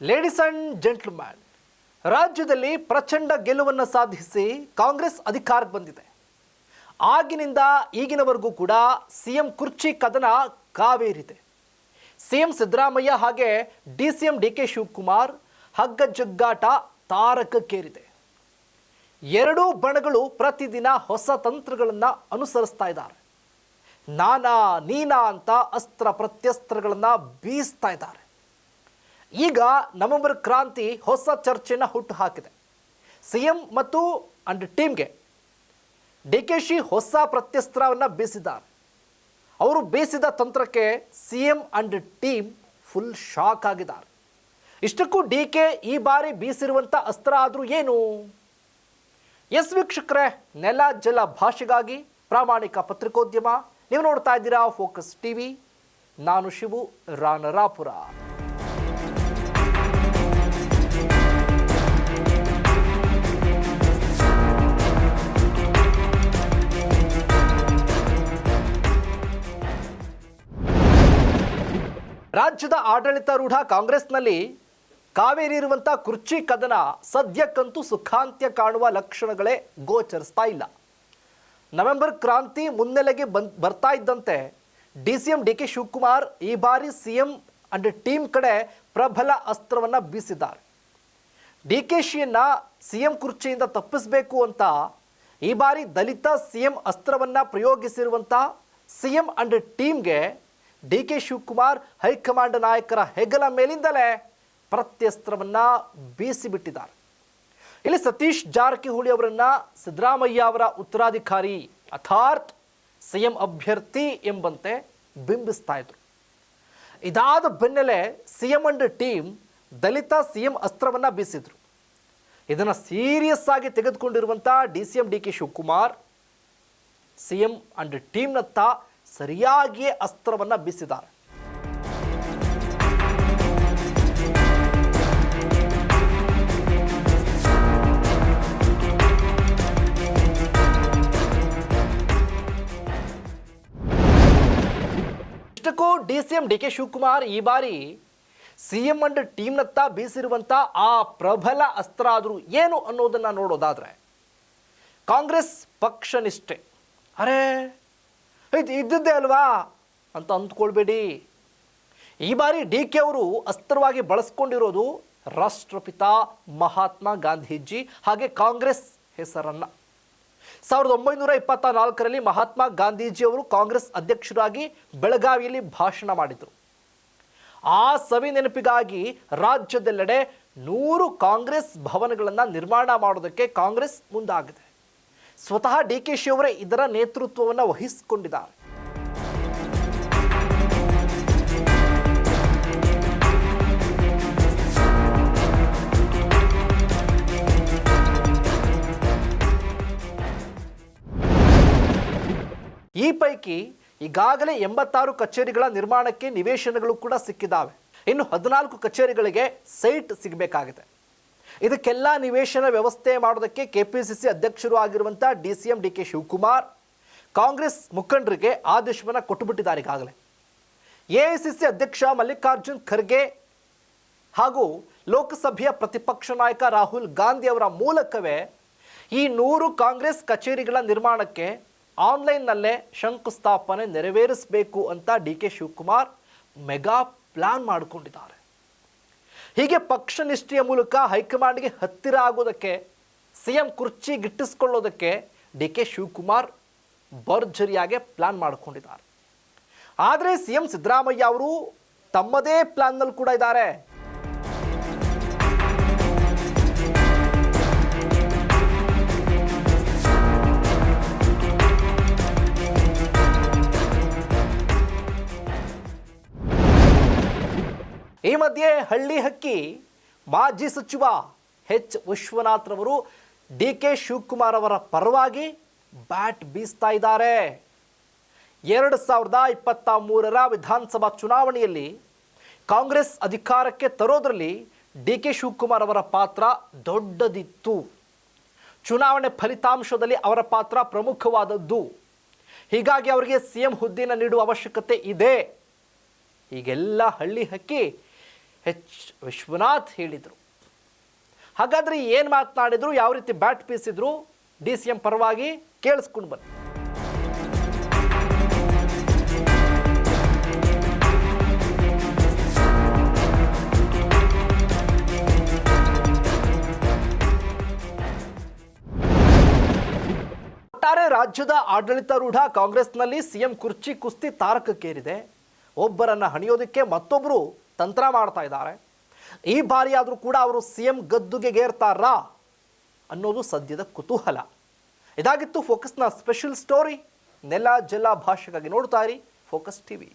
Ladies and gentleman ರಾಜ್ಯದಲ್ಲಿ ಪ್ರಚಂಡ ಗೆಲುವನ್ನು ಸಾಧಿಸಿ ಕಾಂಗ್ರೆಸ್ ಅಧಿಕಾರಕ್ಕೆ ಬಂದಿದೆ. ಆಗಿನಿಂದ ಈಗಿನವರೆಗೂ ಕೂಡ ಸಿಎಂ ಕುರ್ಚಿ ಕದನ ಕಾವೇರಿದೆ. ಸಿಎಂ ಸಿದ್ದರಾಮಯ್ಯ ಹಾಗೆ D C M D K Shivakumar ಹಗ್ಗ ಜಗ್ಗಾಟ ತಾರಕಕ್ಕೇರಿದೆ. ಎರಡೂ ಬಣಗಳು ಪ್ರತಿದಿನ ಹೊಸ ತಂತ್ರಗಳನ್ನು ಅನುಸರಿಸ್ತಾ ಇದ್ದಾರೆ. ನಾನಾ ನೀನಾ ಅಂತ ಅಸ್ತ್ರ ಪ್ರತ್ಯಸ್ತ್ರಗಳನ್ನು ಬೀಸ್ತಾ ಇದ್ದಾರೆ. ಈಗ ನವೆಂಬರ್ ಕ್ರಾಂತಿ ಹೊಸ ಚರ್ಚೆನ ಹುಟ್ಟು ಹಾಕಿದೆ ಸಿ ಎಂ ಮತ್ತು ಅಂಡ್ ಟೀಮ್ಗೆ ಡಿ ಕೆ ಶಿ ಹೊಸ ಪ್ರತ್ಯಸ್ತ್ರವನ್ನು ಬೀಸಿದ್ದಾರೆ. ಅವರು ಬೀಸಿದ ತಂತ್ರಕ್ಕೆ C M and team full shock ಆಗಿದ್ದಾರೆ. ಇಷ್ಟಕ್ಕೂ ಡಿ ಕೆ ಈ ಬಾರಿ ಬೀಸಿರುವಂಥ ಅಸ್ತ್ರ ಆದರೂ ಏನು? ಎಸ್ ವೀಕ್ಷಕರೇ, ನೆಲ ಜಲ ಭಾಷೆಗಾಗಿ ಪ್ರಾಮಾಣಿಕ ಪತ್ರಿಕೋದ್ಯಮ. ನೀವು ನೋಡ್ತಾ ಇದ್ದೀರಾ ಫೋಕಸ್ ಟಿವಿ. ನಾನು ಶಿವು ರಾನರಾಪುರ. ರಾಜ್ಯದ ಆಡಳಿತಾರೂಢ ಕಾಂಗ್ರೆಸ್ನಲ್ಲಿ ಕಾವೇರಿ ಇರುವಂಥ ಕುರ್ಚಿ ಕದನ ಸದ್ಯಕ್ಕಂತೂ ಸುಖಾಂತ್ಯ ಕಾಣುವ ಲಕ್ಷಣಗಳೇ ಗೋಚರಿಸ್ತಾ ಇಲ್ಲ. ನವೆಂಬರ್ ಕ್ರಾಂತಿ ಮುನ್ನೆಲೆಗೆ ಬಂದ್ ಬರ್ತಾ ಇದ್ದಂತೆ D C M D K Shivakumar ಈ ಬಾರಿ ಸಿ ಎಂ ಅಂಡ್ ಟೀಮ್ ಕಡೆ ಪ್ರಬಲ ಅಸ್ತ್ರವನ್ನು ಬೀಸಿದ್ದಾರೆ. ಡಿ ಕೆ ಶಿಯನ್ನ ಸಿ ಎಂ ಕುರ್ಚಿಯಿಂದ ತಪ್ಪಿಸಬೇಕು ಅಂತ ಈ ಬಾರಿ ದಲಿತ ಸಿ ಎಂ ಅಸ್ತ್ರವನ್ನು ಪ್ರಯೋಗಿಸಿರುವಂಥ ಸಿ ಎಂ ಅಂಡ್ ಟೀಮ್ಗೆ D K Shivakumar high command ನಾಯಕರ ಹೆಗಲ ಮೇಲಿಂದಲೇ ಪ್ರತ್ಯಸ್ತ್ರವನ್ನು ಬೀಸಿಬಿಟ್ಟಿದ್ದಾರೆ. ಇಲ್ಲಿ ಸತೀಶ್ ಜಾರಕಿಹೊಳಿ ಅವರನ್ನ ಸಿದ್ದರಾಮಯ್ಯ ಅವರ ಉತ್ತರಾಧಿಕಾರಿ ಅಥಾರ್ಥ್ ಸಿಎಂ ಅಭ್ಯರ್ಥಿ ಎಂಬಂತೆ ಬಿಂಬಿಸ್ತಾ ಇದ್ರು. ಇದಾದ ಬೆನ್ನಲ್ಲೇ CM and team Dalit CM ಅಸ್ತ್ರವನ್ನು ಬೀಸಿದ್ರು. ಇದನ್ನು ಸೀರಿಯಸ್ ಆಗಿ ತೆಗೆದುಕೊಂಡಿರುವಂಥ D C M D K Shivakumar C M and ಟೀಮ್ನತ್ತ ಸರಿಯಾಗಿಯೇ ಅಸ್ತ್ರವನ್ನು ಬೀಸಿದ್ದಾರೆ. ಇಷ್ಟಕ್ಕೂ D C M D K Shivakumar ಈ ಬಾರಿ ಸಿ ಎಂ ಅಂಡ್ ಟೀಮ್ನತ್ತ ಬೀಸಿರುವಂಥ ಆ ಪ್ರಬಲ ಅಸ್ತ್ರ ಆದರೂ ಏನು ಅನ್ನೋದನ್ನು ನೋಡೋದಾದರೆ ಕಾಂಗ್ರೆಸ್ ಪಕ್ಷ ನಿಷ್ಠೆ ಅರೇ ಇದು ಇದ್ದದ್ದೇ ಅಲ್ವಾ? ಅಂತ ಅಂದ್ಕೊಳ್ಬೇಡಿ. ಈ ಬಾರಿ ಡಿ ಕೆ ಅವರು ಅಸ್ತ್ರವಾಗಿ ಬಳಸ್ಕೊಂಡಿರೋದು ರಾಷ್ಟ್ರಪಿತ ಮಹಾತ್ಮ ಗಾಂಧೀಜಿ ಹಾಗೆ ಕಾಂಗ್ರೆಸ್ ಹೆಸರನ್ನು. ಸಾವಿರದ ಒಂಬೈನೂರ ಇಪ್ಪತ್ತ ನಾಲ್ಕರಲ್ಲಿ ಮಹಾತ್ಮ ಗಾಂಧೀಜಿಯವರು ಕಾಂಗ್ರೆಸ್ ಅಧ್ಯಕ್ಷರಾಗಿ ಬೆಳಗಾವಿಯಲ್ಲಿ ಭಾಷಣ ಮಾಡಿದರು. ಆ ಸವಿ ನೆನಪಿಗಾಗಿ ರಾಜ್ಯದೆಲ್ಲೆಡೆ ನೂರು ಕಾಂಗ್ರೆಸ್ ಭವನಗಳನ್ನು ನಿರ್ಮಾಣ ಮಾಡೋದಕ್ಕೆ ಕಾಂಗ್ರೆಸ್ ಮುಂದಾಗಿದೆ. ಸ್ವತಃ ಡಿ ಕೆ ಶಿಯವರೇ ಇದರ ನೇತೃತ್ವವನ್ನು ವಹಿಸಿಕೊಂಡಿದ್ದಾರೆ. ಈ ಪೈಕಿ ಈಗಾಗಲೇ ಎಂಬತ್ತಾರು ಕಚೇರಿಗಳ ನಿರ್ಮಾಣಕ್ಕೆ ನಿವೇಶನಗಳು ಕೂಡ ಸಿಕ್ಕಿದ್ದಾವೆ. ಇನ್ನು ಹದಿನಾಲ್ಕು ಕಚೇರಿಗಳಿಗೆ ಸೈಟ್ ಸಿಗಬೇಕಾಗಿದೆ. ಇದಕ್ಕೆಲ್ಲ ನಿವೇಶನ ವ್ಯವಸ್ಥೆ ಮಾಡೋದಕ್ಕೆ ಕೆಪಿಸಿಸಿ ಅಧ್ಯಕ್ಷರು ಆಗಿರುವಂಥ D C M D K Shivakumar Congress ಮುಖಂಡರಿಗೆ ಆದೇಶವನ್ನು ಕೊಟ್ಟುಬಿಟ್ಟಿದ್ದಾರೆ ಈಗಾಗಲೇ. ಎ ಐ ಸಿ ಸಿ ಅಧ್ಯಕ್ಷ ಮಲ್ಲಿಕಾರ್ಜುನ್ ಖರ್ಗೆ ಹಾಗೂ ಲೋಕಸಭೆಯ ಪ್ರತಿಪಕ್ಷ ನಾಯಕ ರಾಹುಲ್ ಗಾಂಧಿ ಅವರ ಮೂಲಕವೇ ಈ ನೂರು ಕಾಂಗ್ರೆಸ್ ಕಚೇರಿಗಳ ನಿರ್ಮಾಣಕ್ಕೆ ಆನ್ಲೈನ್ನಲ್ಲೇ ಶಂಕುಸ್ಥಾಪನೆ ನೆರವೇರಿಸಬೇಕು ಅಂತ D K Shivakumar mega plan ಮಾಡಿಕೊಂಡಿದ್ದಾರೆ. ಹೀಗೆ ಪಕ್ಷ ನಿಷ್ಠೆಯ ಮೂಲಕ ಹೈಕಮಾಂಡ್ಗೆ ಹತ್ತಿರ ಆಗೋದಕ್ಕೆ ಸಿ ಎಂ ಕುರ್ಚಿ ಗಿಟ್ಟಿಸ್ಕೊಳ್ಳೋದಕ್ಕೆ ಡಿ ಕೆ ಶಿವಕುಮಾರ್ ಭರ್ಜರಿಯಾಗಿ ಪ್ಲಾನ್ ಮಾಡಿಕೊಂಡಿದ್ದಾರೆ. ಆದರೆ ಸಿ ಎಂ ಸಿದ್ದರಾಮಯ್ಯ ಅವರು ತಮ್ಮದೇ ಪ್ಲಾನ್ನಲ್ಲಿ ಕೂಡ ಇದ್ದಾರೆ. ಈ ಮಧ್ಯೆ ಹಳ್ಳಿ ಹಕ್ಕಿ ಮಾಜಿ ಸಚಿವ ಎಚ್ ವಿಶ್ವನಾಥ್ರವರು ಡಿ ಕೆ ಶಿವಕುಮಾರ್ ಅವರ ಪರವಾಗಿ ಬ್ಯಾಟ್ ಬೀಸ್ತಾ ಇದ್ದಾರೆ. ಎರಡು ಸಾವಿರದ ಇಪ್ಪತ್ತ ಮೂರರ ವಿಧಾನಸಭಾ ಚುನಾವಣೆಯಲ್ಲಿ ಕಾಂಗ್ರೆಸ್ ಅಧಿಕಾರಕ್ಕೆ ತರೋದ್ರಲ್ಲಿ ಡಿ ಕೆ ಶಿವಕುಮಾರ್ ಅವರ ಪಾತ್ರ ದೊಡ್ಡದಿತ್ತು. ಚುನಾವಣೆ ಫಲಿತಾಂಶದಲ್ಲಿ ಅವರ ಪಾತ್ರ ಪ್ರಮುಖವಾದದ್ದು. ಹೀಗಾಗಿ ಅವರಿಗೆ ಸಿ ಎಂ ಹುದ್ದೆಯನ್ನು ನೀಡುವ ಅವಶ್ಯಕತೆ ಇದೆ. ಈಗೆಲ್ಲ ಹಳ್ಳಿ ಹಕ್ಕಿ ಎಚ್ ವಿಶ್ವನಾಥ್ ಹೇಳಿದರು. ಹಾಗಾದ್ರೆ ಏನು ಮಾತನಾಡಿದರು? ಯಾವ ರೀತಿ ಬ್ಯಾಟ್ ಪೀಸಿದ್ರು ಡಿ ಸಿ ಎಂ ಪರವಾಗಿ ಕೇಳಿಸ್ಕೊಂಡು ಬನ್ನಿ. ಒಟ್ಟಾರೆ ರಾಜ್ಯದ ಆಡಳಿತಾರೂಢ ಕಾಂಗ್ರೆಸ್ನಲ್ಲಿ ಸಿಎಂ ಕುರ್ಚಿ ಕುಸ್ತಿ ತಾರಕಕ್ಕೇರಿದೆ. ಒಬ್ಬರನ್ನು ಹಣಿಯೋದಕ್ಕೆ ಮತ್ತೊಬ್ಬರು ತಂತ್ರ ಮಾಡ್ತಾ ಇದ್ದಾರೆ. ಈ ಬಾರಿ ಆದರೂ ಕೂಡ ಅವರು ಸಿ ಎಂ ಗದ್ದುಗೆಗೇರ್ತಾರಾ ಅನ್ನೋದು ಸದ್ಯದ ಕುತೂಹಲ. ಇದಾಗಿತ್ತು ಫೋಕಸ್ನ ಸ್ಪೆಷಲ್ ಸ್ಟೋರಿ ನೆಲ, ಜಲ ಭಾಷೆಗಾಗಿ ನೋಡ್ತಾ ಇರಿ ಫೋಕಸ್ ಟಿವಿ